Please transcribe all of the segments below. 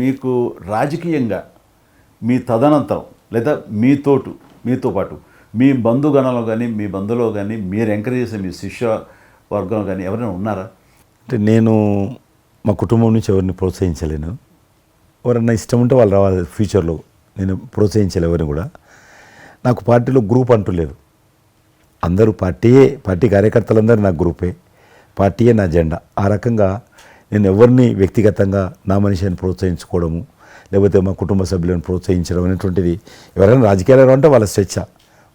మీకు రాజకీయంగా మీ తదనంతరం లేదా మీతోటు మీతో పాటు మీ బంధుగణంలో కానీ మీ బంధులో కానీ మీరు ఎంకరేజ్ చేసే మీ శిష్య వర్గంలో కానీ ఎవరైనా ఉన్నారా అంటే నేను మా కుటుంబం నుంచి ఎవరిని ప్రోత్సహించలేను ఎవరన్నా ఇష్టం ఉంటే వాళ్ళు రావాలి ఫ్యూచర్లో నేను ప్రోత్సహించలే ఎవరిని కూడా నాకు పార్టీలో గ్రూప్ అంటూ లేదు అందరూ పార్టీయే పార్టీ కార్యకర్తలందరూ నా గ్రూపే పార్టీయే నా జెండా ఆ రకంగా నేను ఎవరిని వ్యక్తిగతంగా నా మనిషిని ప్రోత్సహించుకోవడము లేకపోతే మా కుటుంబ సభ్యులను ప్రోత్సహించడం అనేటువంటిది ఎవరైనా రాజకీయాలు అంటే వాళ్ళ స్వేచ్ఛ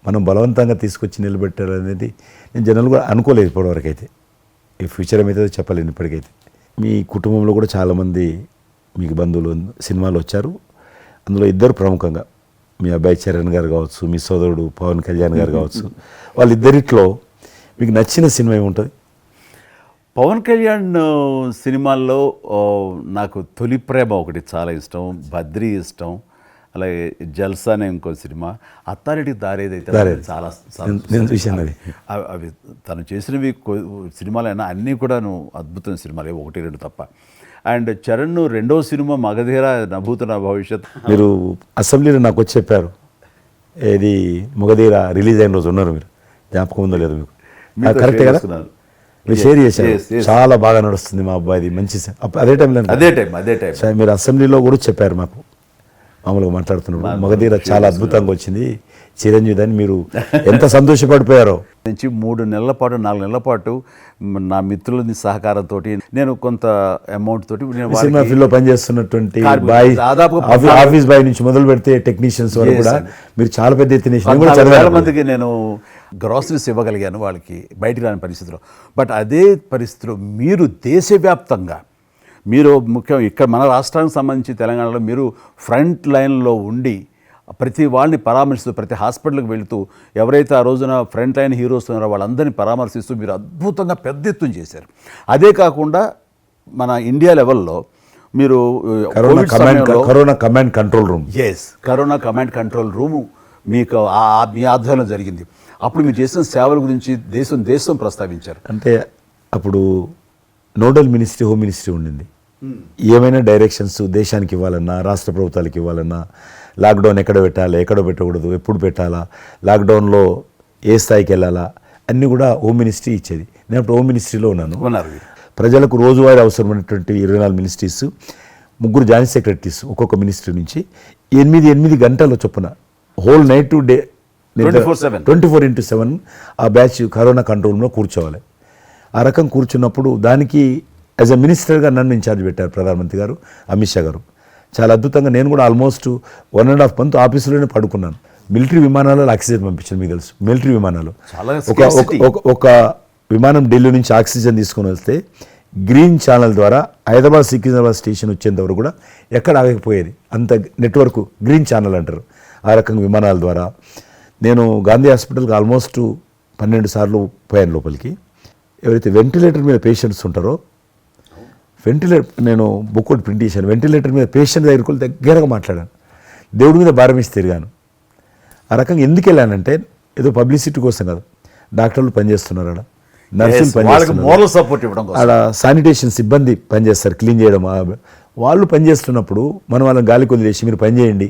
మనం బలవంతంగా తీసుకొచ్చి నిలబెట్టారు అనేది నేను జనరల్ కూడా అనుకోలేదు ఇప్పటివరకు అయితే ఈ ఫ్యూచర్ ఏమైతే చెప్పలేను ఇప్పటికైతే మీ కుటుంబంలో కూడా చాలామంది మీకు బంధువులు సినిమాలు వచ్చారు అందులో ఇద్దరు ప్రముఖంగా మీ అబ్బాయి చరణ్ గారు కావచ్చు మీ సోదరుడు పవన్ కళ్యాణ్ గారు కావచ్చు వాళ్ళిద్దరిట్లో మీకు నచ్చిన సినిమా ఏముంటుంది పవన్ కళ్యాణ్ సినిమాల్లో నాకు తొలి ప్రేమ ఒకటి చాలా ఇష్టం బద్రి ఇష్టం అలాగే జల్సా అనే ఇంకో సినిమా అత్తారెడ్డి దారేదైతే చాలా అవి తను చేసినవి సినిమాలైనా అన్నీ కూడాను అద్భుతమైన సినిమాలు ఒకటి రెండు తప్ప అండ్ చరణ్ రెండో సినిమా మగధీర నభూత నా భవిష్యత్ మీరు అసెంబ్లీలో నాకు వచ్చి చెప్పారు ఏది మగధీర రిలీజ్ అయిన రోజు ఉన్నారు మీరు జ్ఞాపకం ఉందో లేదు మీకు కరెక్ట్ కదా షేర్ చేశారు చాలా బాగా నడుస్తుంది మా అబ్బాయిది మంచి అదే టైంలో అదే టైం అదే టైం మీరు అసెంబ్లీలో కూడా చెప్పారు మాకు మామూలుగా మాట్లాడుతున్నాడు మగధీర చాలా అద్భుతంగా వచ్చింది చిరంజీవి అని మీరు ఎంత సంతోషపడిపోయారో నుంచి మూడు నెలల పాటు నాలుగు నెలల పాటు నా మిత్రులని సహకారంతో నేను కొంత అమౌంట్ తోటి నేను సినిమా లో పనిచేస్తున్నటువంటి బాయ్ ఆఫీస్ బాయ్ నుంచి మొదలు పెడితే టెక్నీషియన్స్ వరకు కూడా మీరు చాలా పెద్ద ఎత్తున మందికి నేను గ్రాసరీస్ ఇవ్వగలిగాను వాళ్ళకి బయటికి రాని పరిస్థితిలో బట్ అదే పరిస్థితిలో మీరు దేశవ్యాప్తంగా మీరు ముఖ్యం ఇక్కడ మన రాష్ట్రానికి సంబంధించి తెలంగాణలో మీరు ఫ్రంట్ లైన్లో ఉండి ప్రతి వాళ్ళని పరామర్శిస్తూ ప్రతి హాస్పిటల్కి వెళుతూ ఎవరైతే ఆ రోజున ఫ్రంట్ లైన్ హీరోస్ ఉన్నారో వాళ్ళందరినీ పరామర్శిస్తూ మీరు అద్భుతంగా పెద్ద ఎత్తున చేశారు అదే కాకుండా మన ఇండియా లెవెల్లో మీరు corona command control room yes corona command control room మీకు మీ ఆధ్వర్యంలో జరిగింది అప్పుడు మీరు చేసిన సేవల గురించి దేశం దేశం ప్రస్తావించారు అంటే అప్పుడు నోడల్ మినిస్ట్రీ హోమ్ మినిస్ట్రీ ఉండింది ఏమైనా డైరెక్షన్స్ దేశానికి ఇవ్వాలన్నా రాష్ట్ర ప్రభుత్వాలకు ఇవ్వాలన్నా లాక్డౌన్ ఎక్కడ పెట్టాలి ఎక్కడ పెట్టకూడదు ఎప్పుడు పెట్టాలా లాక్డౌన్లో ఏ స్థాయికి వెళ్ళాలా అన్నీ కూడా హోమ్ మినిస్ట్రీ ఇచ్చేది నేను అప్పుడు హోమ్ మినిస్ట్రీలో ఉన్నాను ప్రజలకు రోజువారీ అవసరమైనటువంటి ఇరవై నాలుగు మినిస్ట్రీస్ ముగ్గురు జాయింట్ సెక్రటరీస్ ఒక్కొక్క మినిస్ట్రీ నుంచి ఎనిమిది ఎనిమిది గంటల చొప్పున whole night day twenty four into seven ఆ బ్యాచ్ కరోనా కంట్రోల్లో కూర్చోవాలి ఆ రకం కూర్చున్నప్పుడు దానికి యాజ్ అ మినిస్టర్గా నన్ను ఇన్ఛార్జ్ పెట్టారు ప్రధానమంత్రి గారు అమిత్ షా గారు చాలా అద్భుతంగా నేను కూడా almost one and half month ఆఫీసులోనే పడుకున్నాను మిలిటరీ విమానాలలో ఆక్సిజన్ పంపించాను మీకు తెలుసు మిలిటరీ విమానాలు ఒక ఒక విమానం ఢిల్లీ నుంచి ఆక్సిజన్ తీసుకొని వస్తే గ్రీన్ ఛానల్ ద్వారా హైదరాబాద్ సికింద్రాబాద్ స్టేషన్ వచ్చేంత వరకు కూడా ఎక్కడ ఆగకపోయేది అంత నెట్వర్క్ గ్రీన్ ఛానల్ అంటారు ఆ రకంగా విమానాల ద్వారా నేను గాంధీ హాస్పిటల్కి ఆల్మోస్ట్ పన్నెండు సార్లు పోయాను లోపలికి ఎవరైతే వెంటిలేటర్ మీద పేషెంట్స్ ఉంటారో వెంటిలేటర్ నేను బుక్ ఒకటి ప్రింట్ చేశాను వెంటిలేటర్ మీద పేషెంట్ దగ్గరకు దగ్గరగా మాట్లాడాను దేవుడి మీద భారం వేసి తిరిగాను ఆ రకంగా ఎందుకు వెళ్ళానంటే ఏదో పబ్లిసిటీ కోసం కదా డాక్టర్లు పనిచేస్తున్నారు అక్కడ నర్సులు పనిచేస్తున్నారు సపోర్ట్ ఇవ్వడం అక్కడ శానిటేషన్ సిబ్బంది పనిచేస్తారు క్లీన్ చేయడం వాళ్ళు పనిచేస్తున్నప్పుడు మనం వాళ్ళని గాలికి చేసి మీరు పనిచేయండి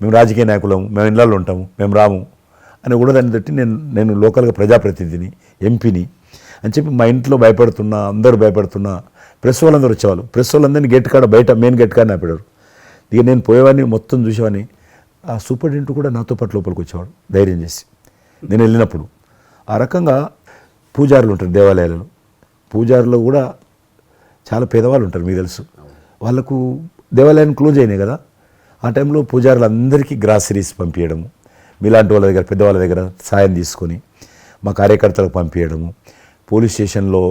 మేము రాజకీయ నాయకులము మేము ఇళ్ళల్లో ఉంటాము మేము రాము అని కూడా దాన్ని బట్టి నేను నేను లోకల్గా ప్రజాప్రతినిధిని ఎంపీని అని చెప్పి మా ఇంట్లో భయపడుతున్నా అందరూ భయపడుతున్నా ప్రెస్ వాళ్ళందరూ వచ్చేవాళ్ళు ప్రెస్ వాళ్ళందరినీ గేట్ కాడ బయట మెయిన్ గేట్ కాడ నాపాడారు ఇక నేను పోయేవాడిని మొత్తం చూసేవాడిని ఆ సూపరింటెండెంట్ కూడా నాతో పాటు లోపలికి వచ్చేవాడు ధైర్యం చేసి నేను వెళ్ళినప్పుడు ఆ రకంగా పూజారులు ఉంటారు దేవాలయాలలో పూజారులు కూడా చాలా పేదవాళ్ళు ఉంటారు మీకు తెలుసు వాళ్ళకు దేవాలయాన్ని క్లోజ్ అయినాయి కదా ఆ టైంలో పూజారులందరికీ గ్రాసరీస్ పంపించడము మీలాంటి వాళ్ళ దగ్గర పెద్దవాళ్ళ దగ్గర సాయం తీసుకొని మా కార్యకర్తలకు పంపించడము పోలీస్ స్టేషన్లో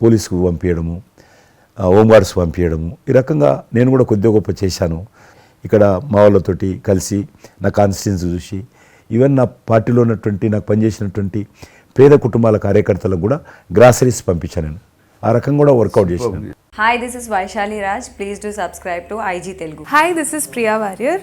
పోలీసుకు పంపించడము హోంగార్డ్స్ పంపించడము ఈ రకంగా నేను కూడా కొద్ది గొప్ప చేశాను ఇక్కడ మా వాళ్ళతోటి కలిసి నా కాన్స్టిట్యున్సీ చూసి ఈవెన్ నా పార్టీలో ఉన్నటువంటి నాకు పనిచేసినటువంటి పేద కుటుంబాల కార్యకర్తలకు కూడా గ్రాసరీస్ పంపించాను నేను ఆ రకంగా కూడా వర్కౌట్ చేశాను hi this is Vaishali Raj please do subscribe to IG Telugu hi this is Priya Warrier